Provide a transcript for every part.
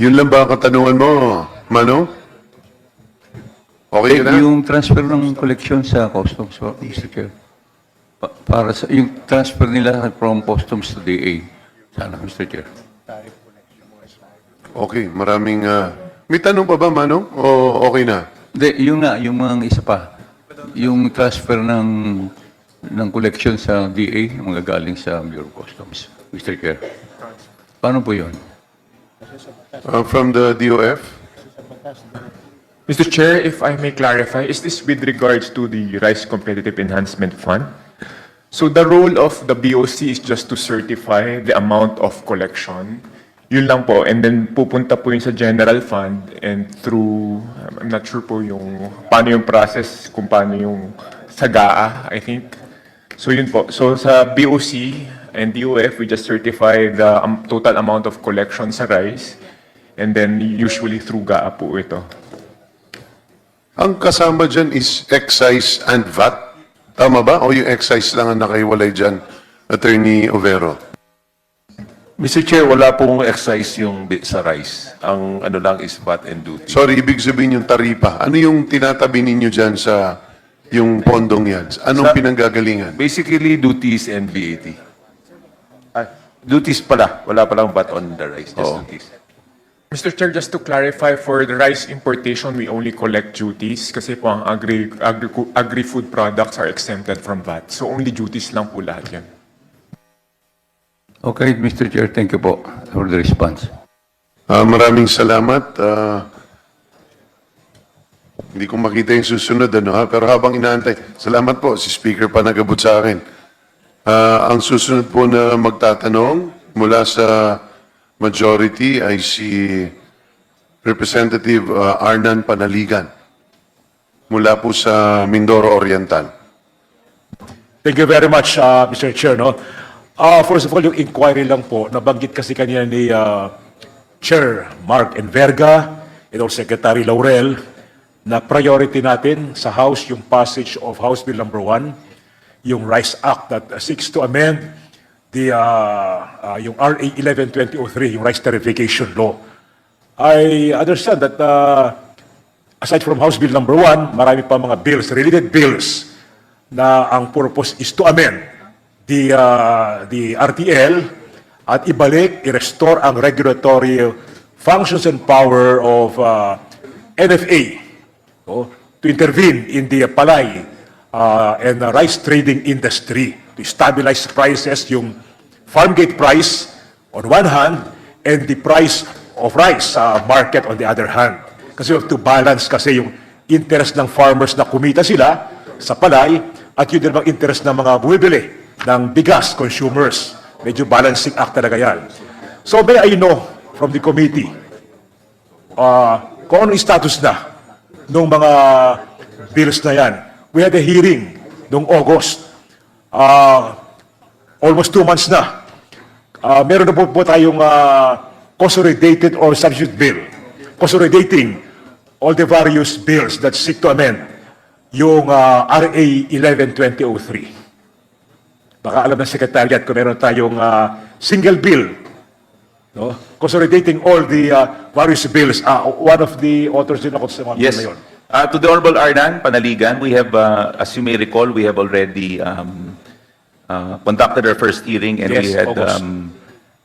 Yun lang ba ang katanungan mo, Mano? Okay Eh, na? yung transfer ng collection sa customs, po, Mr. Chair. Pa- para sa, yung transfer nila from customs to DA. Sana, Mr. Chair. Okay, maraming... ah, may tanong pa ba, Manong? O okay na? Hindi, yung nga, yung mga isa pa. Yung transfer ng ng collection sa DA, yung mga galing sa Bureau of Customs, Mr. Chair. Paano po yun? Ah, from the DOF? Mr. Chair, if I may clarify, is this with regards to the Rice Competitive Enhancement Fund? So the role of the BOC is just to certify the amount of collection. Yun lang po. And then pupunta po yun sa general fund and through, I'm not sure po yung, paano yung process, kung paano yung sagaa, I think. So yun po. So sa BOC and DOF, we just certify the um, total amount of collection sa rice. And then usually through GAA po ito. Ang kasama dyan is excise and VAT. Tama ba? O yung excise lang ang nakaiwalay dyan, Attorney Overo? Mr. Chair, wala pong excise yung bi- sa rice. Ang ano lang is VAT and duty. Sorry, ibig sabihin yung taripa. Ano yung tinatabi ninyo dyan sa yung pondong yan? Anong Sa- pinanggagalingan? Basically, duties and VAT. Duties pala. Wala palang VAT on the rice. Just Oo. duties. Mr. Chair, just to clarify, for the rice importation, we only collect duties kasi po ang agri, agri, agri-food products are exempted from VAT. So only duties lang po lahat yan. Okay, Mr. Chair, thank you po for the response. Ah, maraming salamat. Ah, hindi ko makita yung susunod, ano, ha? pero habang inaantay, salamat po, si Speaker pa nagabot sa akin. Ah, ang susunod po na magtatanong mula sa majority ay si Representative ah, Arnan Panaligan mula po sa Mindoro Oriental. Thank you very much, uh, Mr. Chair. No? Uh, first of all, yung inquiry lang po, nabanggit kasi kanina ni uh, Chair Mark Enverga and also Secretary Laurel na priority natin sa House yung passage of House Bill number 1, yung RISE Act that uh, seeks to amend the uh, uh, yung RA 11203, yung Rice Tarification Law. I understand that uh, aside from House Bill number 1, marami pa mga bills, related bills na ang purpose is to amend the uh, the RTL at ibalik, i-restore ang regulatory functions and power of uh, NFA no, to intervene in the palay uh, and uh, rice trading industry to stabilize prices, yung farm gate price on one hand and the price of rice sa market on the other hand. Kasi we have to balance kasi yung interest ng farmers na kumita sila sa palay at yun din ang interest ng mga bumibili ng bigas, consumers. Medyo balancing act talaga yan. So may I know from the committee uh, kung ano status na ng mga bills na yan. We had a hearing noong August. Uh, almost two months na. Uh, meron na po, po tayong uh, consolidated or substitute bill. Consolidating all the various bills that seek to amend yung uh, RA 11203. Baka alam ng Secretariat kung meron tayong uh, single bill no? consolidating all the uh, various bills. Uh, one of the authors din ako sa mga bill Yes. na yun. Uh, to the Honorable Arnan Panaligan, we have, uh, as you may recall, we have already um, uh, conducted our first hearing and we Yes, had August. um,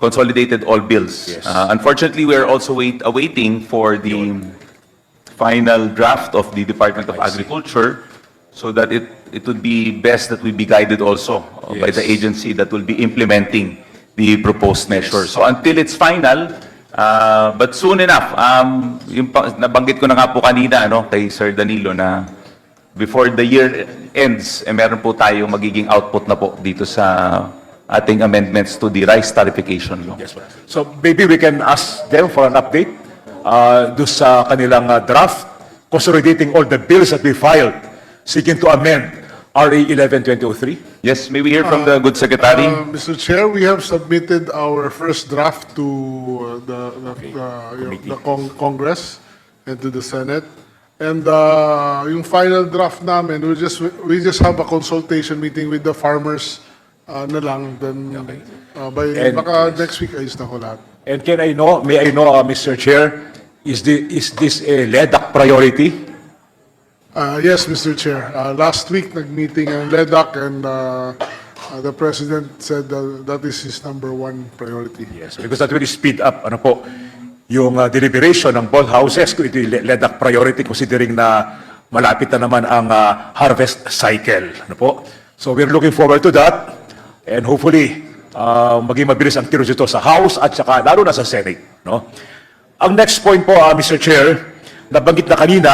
consolidated all bills. Yes. Uh, Unfortunately, we are also wait, awaiting for the final draft of the Department of Agriculture so that it, it would be best that we be guided also uh, by the Yes. agency that will be implementing the proposed measure. So until it's final, uh, but soon enough, um, yung pa- nabanggit ko na nga po kanina ano, kay Sir Danilo na before the year ends, eh, meron po tayong magiging output na po dito sa ating amendments to the rice tarification law. Yes, sir. So maybe we can ask them for an update uh, do sa kanilang uh, draft, consolidating all the bills that we filed, seeking to amend RA 11203. Yes, may we hear from the good secretary? Uh, Mr. Chair, we have submitted our first draft to uh, the, the, the, you know, the Cong- Congress and to the Senate. And uh, yung final draft namin, we just we just have a consultation meeting with the farmers uh, na lang, then uh, by And- baka next week ayos na ko lahat. And can I know, may I know, uh, Mr. Chair, is this, is this a LEDAC priority? Uh, yes, Mr. Chair. Uh, last week, nag-meeting ang LEDAC and uh, uh, the President said that that is his number one priority. Yes, because that will speed up, ano po, yung uh, deliberation ng both houses kung ito yung LEDAC priority considering na malapit na naman ang uh, harvest cycle. Ano po? So we're looking forward to that and hopefully uh, maging mabilis ang kilos ito sa House at saka lalo na sa Senate. No? Ang next point po, uh, Mr. Chair, nabanggit na kanina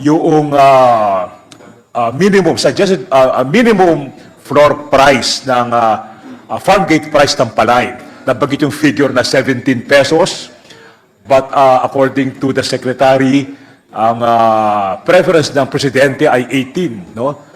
yung uh, uh, minimum, suggested uh, minimum floor price ng uh, uh, farm gate price ng palay. Nabanggit yung figure na 17 pesos. But uh, according to the secretary, ang uh, preference ng presidente ay 18, no?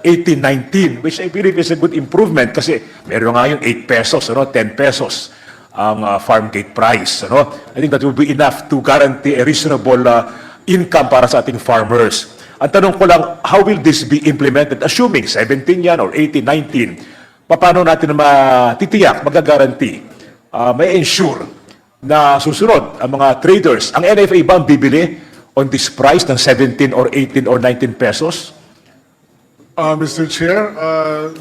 18, 19, which I believe is a good improvement kasi meron nga yung 8 pesos, ano, 10 pesos ang uh, farm gate price. Ano? I think that will be enough to guarantee a reasonable uh, income para sa ating farmers. Ang tanong ko lang, how will this be implemented? Assuming 17 yan or 18, 19, paano natin matitiyak, magagaranti, uh, may ensure na susunod ang mga traders. Ang NFA ba ang bibili on this price ng 17 or 18 or 19 pesos? Uh, Mr. Chair, uh,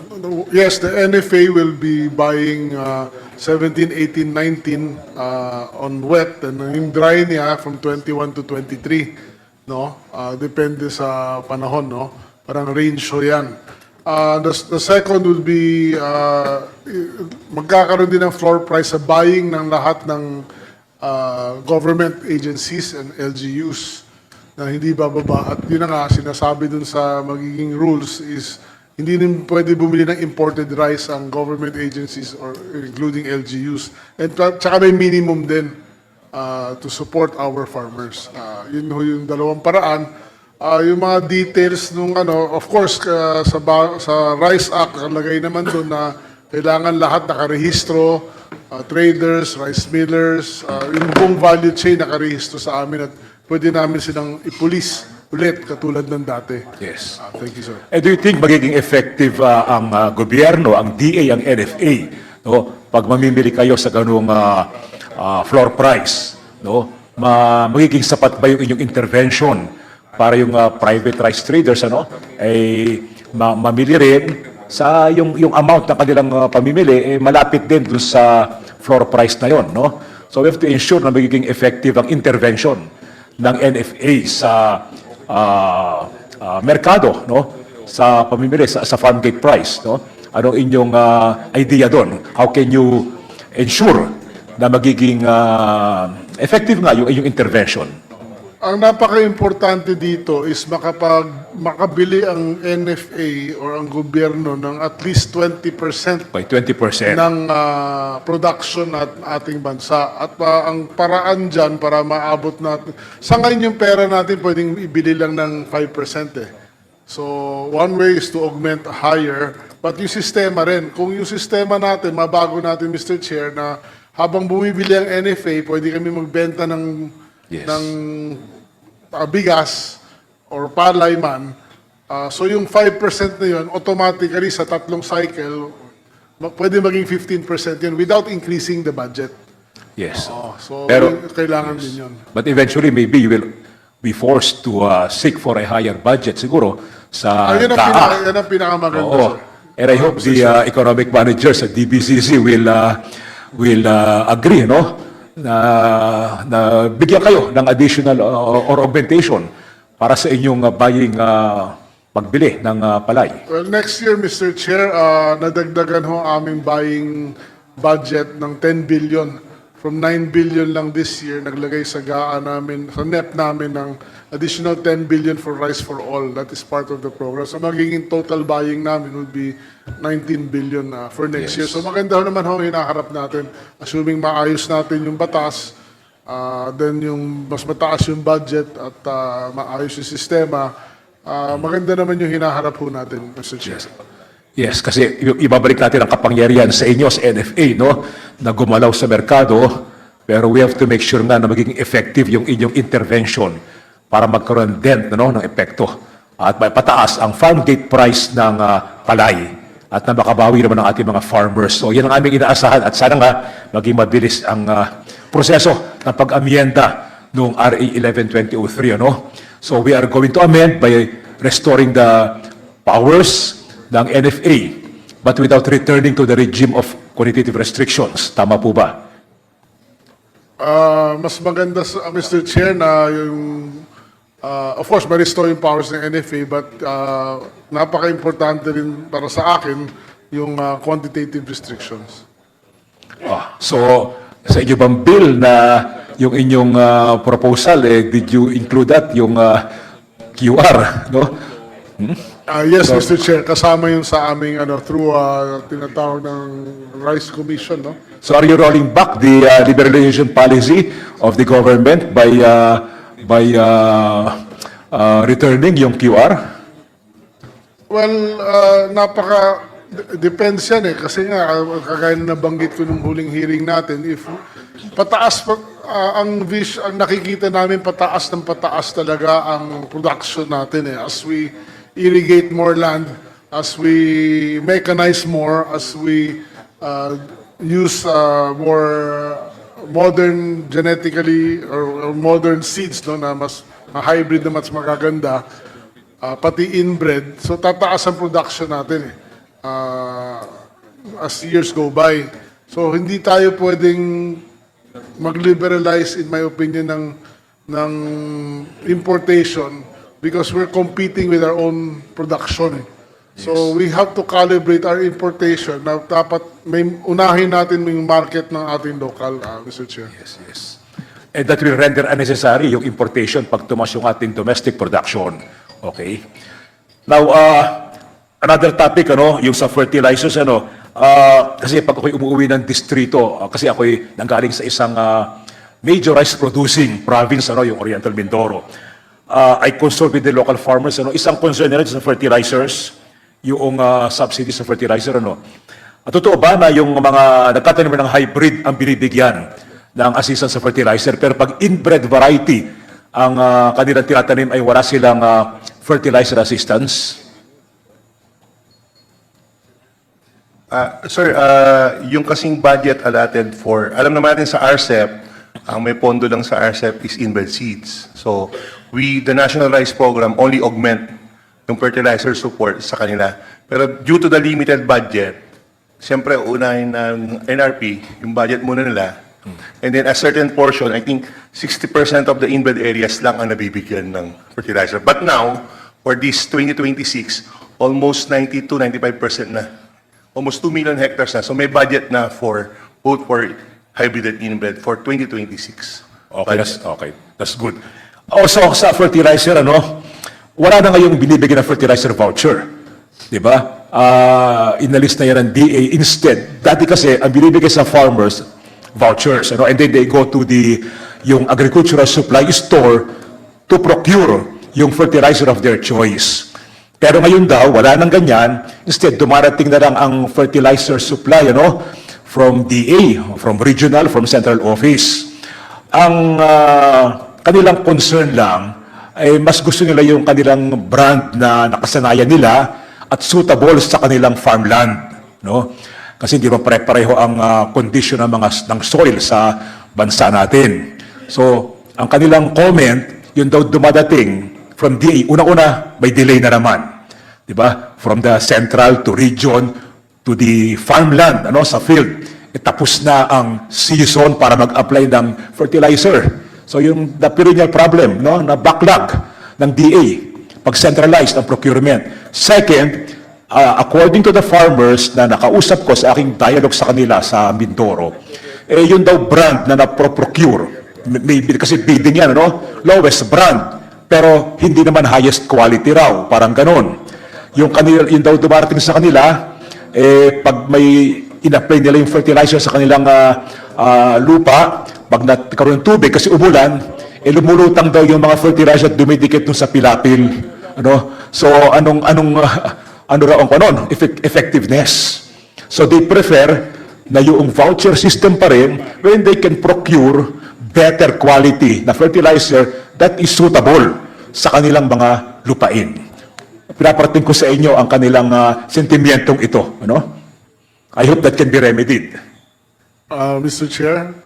yes, the NFA will be buying uh, 17, 18, 19 uh, on wet and yung dry niya from 21 to 23, no? Uh, depende sa panahon, no? Parang range ho yan. Uh, the, the second will be uh, magkakaroon din ng floor price sa buying ng lahat ng uh, government agencies and LGUs na hindi bababa. At yun na nga, sinasabi dun sa magiging rules is hindi rin pwede bumili ng imported rice ang government agencies or including LGUs. And tsaka may minimum din uh, to support our farmers. Uh, yun ho yung dalawang paraan. Uh, yung mga details nung ano, of course, uh, sa, sa Rice Act, nakalagay naman doon na kailangan lahat nakarehistro, uh, traders, rice millers, uh, yung buong value chain nakarehistro sa amin at pwede namin silang ipulis ulit katulad ng dati. Yes. Uh, thank you, sir. And do you think magiging effective uh, ang uh, gobyerno, ang DA, ang NFA, no? pag mamimili kayo sa ganung uh, uh, floor price, no? Ma magiging sapat ba yung inyong intervention para yung uh, private rice traders ano ay ma- mamili rin sa yung yung amount na kanilang uh, pamimili eh, malapit din dun sa floor price na yon no so we have to ensure na magiging effective ang intervention ng NFA sa ah, ah, merkado, no? Sa pamimili, sa, sa farm gate price, no? Anong inyong ah, idea doon? How can you ensure na magiging ah, effective nga yung inyong intervention? Ang napaka-importante dito is makapag makabili ang NFA or ang gobyerno ng at least 20% By 20%. ng ah, production at ating bansa. At ah, ang paraan dyan para maabot natin, sa ngayon yung pera natin pwedeng ibili lang ng 5% eh. So, one way is to augment higher, but yung sistema rin, kung yung sistema natin, mabago natin, Mr. Chair, na habang bumibili ang NFA, pwede kami magbenta ng, Yes. ng ah, bigas or palay man. Ah, so yung 5% na yun, automatically sa tatlong cycle, pwede maging 15% yun without increasing the budget. Yes. Oh, so Pero- yun, kailangan din yun. But eventually, maybe you will be forced to uh, seek for a higher budget siguro sa Ayun ang, DAA. pinaka, yun ang pinakamaganda, Oo. sir. And I hope the uh, economic managers at DBCC will uh, will uh, agree, no? Na, na bigyan kayo ng additional uh, or augmentation para sa inyong uh, buying uh, pagbili ng uh, palay. Well, next year, Mr. Chair, uh, nadagdagan ho ang aming buying budget ng 10 billion. From 9 billion lang this year, naglagay sa GAA namin, sa NEP namin ng additional 10 billion for Rice for All. That is part of the program. So magiging total buying namin would be 19 billion uh, for next year. So maganda ho naman ho hinaharap natin. Assuming maayos natin yung batas, uh, then yung mas mataas yung budget at uh, maayos yung sistema, uh, maganda naman yung hinaharap ho natin, Mr. Chair. Yes, kasi i- ibabalik natin ang kapangyarihan sa inyo, sa NFA, no? Na gumalaw sa merkado, pero we have to make sure nga na magiging effective yung inyong intervention para magkaroon din no, ng epekto. At pataas ang farm gate price ng ah, palay at na makabawi naman ang ating mga farmers. So yan ang aming inaasahan at sana nga maging mabilis ang ah, proseso ng pag-amienda noong RA 11203. Ano? So we are going to amend by restoring the powers ng NFA but without returning to the regime of quantitative restrictions. Tama po ba? Ah, mas maganda, sa- Mr. Chair, na yung, ah, of course, ma-restore yung powers ng NFA, but ah, napaka-importante rin para sa akin yung ah, quantitative restrictions. Ah, so, sa inyo bang bill na yung inyong ah, proposal, eh, did you include that, yung ah, QR, no? Ah, yes, Mr. Chair, kasama yung sa aming ano, through ah, tinatawag ng Rice Commission, no? So are you rolling back the uh, liberalization policy of the government by uh, by uh, uh, returning yung QR? Well, uh, napaka depends yan eh kasi nga kagaya na nabanggit ko nung huling hearing natin if pataas pa, uh, ang vis ang nakikita namin pataas ng pataas talaga ang production natin eh as we irrigate more land as we mechanize more as we uh, use uh, more modern genetically or, or modern seeds no na mas na hybrid na mas magaganda Ah, pati inbred. So tataas ang production natin eh. Ah, as years go by. So hindi tayo pwedeng mag-liberalize in my opinion ng ng importation because we're competing with our own production. So we have to calibrate our importation na dapat may unahin natin yung market ng ating local, ah, Mr. Chair. Yes, yes. And that will render unnecessary yung importation pag tumas yung ating domestic production. Okay? Now, uh, another topic, ano, yung sa fertilizers, ano, uh, kasi pag ako'y umuwi ng distrito, uh, kasi ako'y nanggaling sa isang uh, major rice producing province, ano, yung Oriental Mindoro. Uh, I consult with the local farmers, ano, isang concern nila sa fertilizers, yung uh, subsidy sa fertilizer, ano. At totoo ba na yung mga nagtatanim ng hybrid ang binibigyan ng assistance sa fertilizer, pero pag inbred variety ang ah, kanilang tinatanim ay wala silang ah, fertilizer assistance? Ah, sir, ah, yung kasing budget allotted for, alam naman natin sa RCEP, ang may pondo lang sa RCEP is inbred seeds. So, we, the National Rice Program only augment yung fertilizer support sa kanila. Pero due to the limited budget, siyempre, unahin ng NRP, yung budget muna nila, and then a certain portion, I think 60% of the inbred areas lang ang nabibigyan ng fertilizer. But now, for this 2026, almost 90 to 95% na almost 2 million hectares na. So may budget na for both for hybrid and inbred for 2026. Okay, that's, okay, that's good. Also, sa fertilizer, ano, wala na ngayong binibigyan ng fertilizer voucher. Di ba? Ah, inalis na yan ng DA. Instead, dati kasi, ang binibigay sa farmers, vouchers. Ano, and then they go to the, yung agricultural supply store to procure yung fertilizer of their choice. Pero ngayon daw, wala nang ganyan. Instead, dumarating na lang ang fertilizer supply, ano, from DA, from regional, from central office. Ang ah, kanilang concern lang ay mas gusto nila yung kanilang brand na nakasanayan nila at suitable sa kanilang farmland, no? Kasi hindi ba pare-pareho ang ah, condition ng mga ng soil sa bansa natin. So, ang kanilang comment, yun daw dumadating from DA. Una-una, may delay na naman. Di ba? From the central to region to the farmland, ano, sa field. E, tapos na ang season para mag-apply ng fertilizer. So yung the perennial problem, no, na backlog ng DA pag centralized ang procurement. Second, uh, according to the farmers na nakausap ko sa aking dialogue sa kanila sa Mindoro, eh yun daw brand na na-procure. May, may- kasi bidding yan, no? Lowest brand. Pero hindi naman highest quality raw, parang ganon. Yung kanila, yung daw dumarating sa kanila, eh, pag may in-apply nila yung fertilizer sa kanilang ah, ah, lupa, pag nagkaroon ng tubig kasi umulan, eh lumulutang daw yung mga fertilizer at dumidikit dun sa pilapil. Ano? So, anong, anong, ah, ano raw ang kanon? Effect, effectiveness. So, they prefer na yung voucher system pa rin when they can procure better quality na fertilizer that is suitable sa kanilang mga lupain. pinaparating ko sa inyo ang kanilang ah, sentimentong ito. Ano? I hope that can be remedied. Uh, Mr. Chair,